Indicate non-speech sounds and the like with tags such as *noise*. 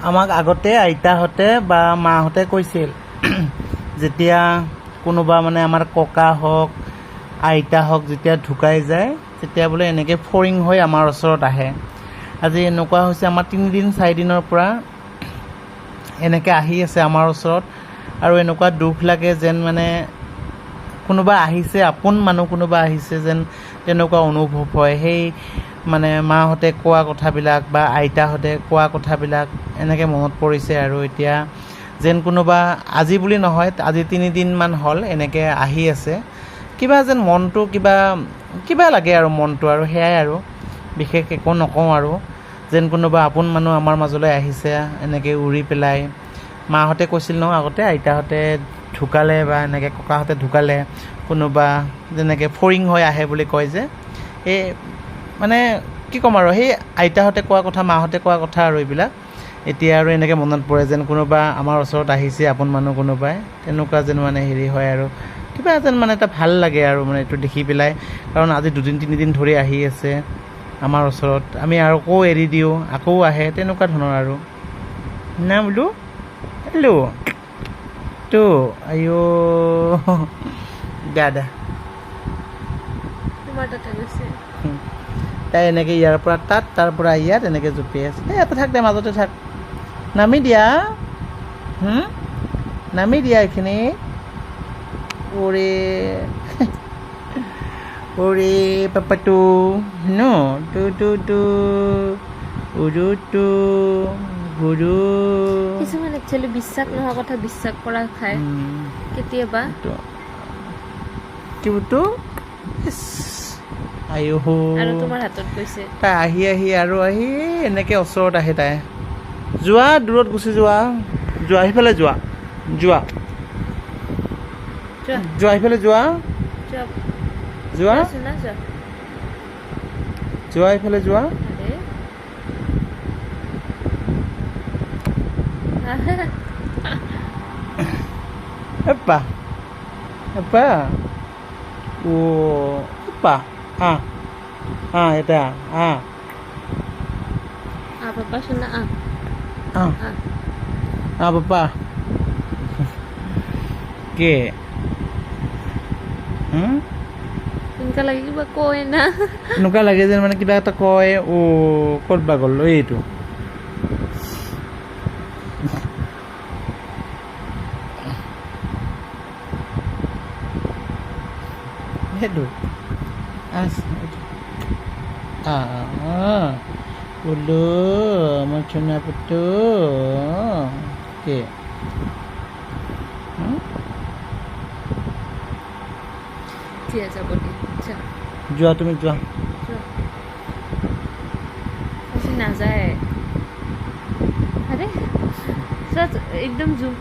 আমাক আগতে আইতাহঁতে বা মাহঁতে কৈছিল *clears throat* যেতিয়া কোনোবা মানে আমাৰ ককা হওক আইতা হওক যেতিয়া ঢুকাই যায় তেতিয়া বোলে এনেকৈ ফৰিং হৈ আমাৰ ওচৰত আহে। আজি এনেকুৱা হৈছে আমাৰ তিনিদিন চাৰিদিনৰ পৰা *clears throat* এনেকৈ আহি আছে আমাৰ ওচৰত আৰু এনেকুৱা দুখ লাগে যেন মানে কোনোবা আহিছে আপোন মানুহ কোনোবা আহিছে যেন তেনেকুৱা অনুভৱ হয়। সেই মানে মাহঁতে কোৱা কথাবিলাক বা আইতাহঁতে কোৱা কথাবিলাক এনেকৈ মনত পৰিছে আৰু এতিয়া যেন কোনোবা আজি বুলি নহয় আজি তিনিদিনমান হ'ল এনেকৈ আহি আছে। কিবা যেন মনটো কিবা কিবা লাগে আৰু মনটো আৰু সেয়াই আৰু। বিশেষ একো নকওঁ আৰু। যেন কোনোবা আপোন মানুহ আমাৰ মাজলৈ আহিছে এনেকৈ উৰি পেলাই। মাহঁতে কৈছিল ন আগতে আইতাহঁতে ঢুকালে বা এনেকৈ ককাহঁতে ঢুকালে। কোনোবা যেনেকৈ ফৰিং হৈ আহে বুলি কয় যে এই মানে কি ক'ম আৰু সেই আইতাহঁতে কোৱা কথা মাহঁতে কোৱা কথা আৰু এইবিলাক। এতিয়া আৰু এনেকৈ মনত পৰে যেন কোনোবা আমাৰ ওচৰত আহিছে আপোন মানুহ কোনোবাই তেনেকুৱা যেন মানে হেৰি হয় আৰু। কিবা যেন মানে এটা ভাল লাগে আৰু মানে এইটো দেখি পেলাই। কাৰণ আজি দুদিন তিনিদিন ধৰি আহি আছে আমাৰ ওচৰত। আমি আৰু আকৌ এৰি দিওঁ আকৌ আহে তেনেকুৱা ধৰণৰ আৰু। না বোলো? হেল্ল' তো আইঅ দাদা তোমাৰ তাতে গৈছে। তাই এনেকৈ ইয়াৰ পৰা তাত তাৰ পৰা ইয়াত এনেকৈ জঁপিয়াই আছে। এই ইয়াতে থাক দে মাজতে থাক। নামি দিয়া। নামি দিয়া এইখিনি। ওৰে। ওৰে পাপাটো। ন টু টু টু। উৰু টু। গুৰু। কিছুমান একচুৱেলি বিশ্বাস নোহোৱা কথা বিশ্বাস কৰা খায়। কেতিয়াবা। কিবোটো আইঅ আৰু তোমাৰ হাতত গৈছে। তাই আহি আহি আৰু আহি এনেকৈ ওচৰত আহে তাই। যোৱা দূৰত গুচি যোৱা। যোৱা সিফালে যোৱা। যোৱা। যোৱা। সিফালে যোৱা। যোৱা। যোৱা? যোৱাচোন যোৱা। যোৱা সিফালে যোৱা। আৰে। এপ্পা এপ্পা ও এপ্পা আ আ এটা আ আ পাপা শোনা আ আ আ আ পাপা *laughs* কে হুম এনেকুৱা লাগে কিবা কয় না *laughs* এনেকুৱা লাগে যেন মানে কিবা এটা কয় অ ক'ত বা গ'ল এইটো সেইটো আছে Ah, bulu macam apa tu? Okey. Hmm? Cia cabut dia. Jual tu jual. Jual. Masih nazar. Ada? Sat, एकदम zoom.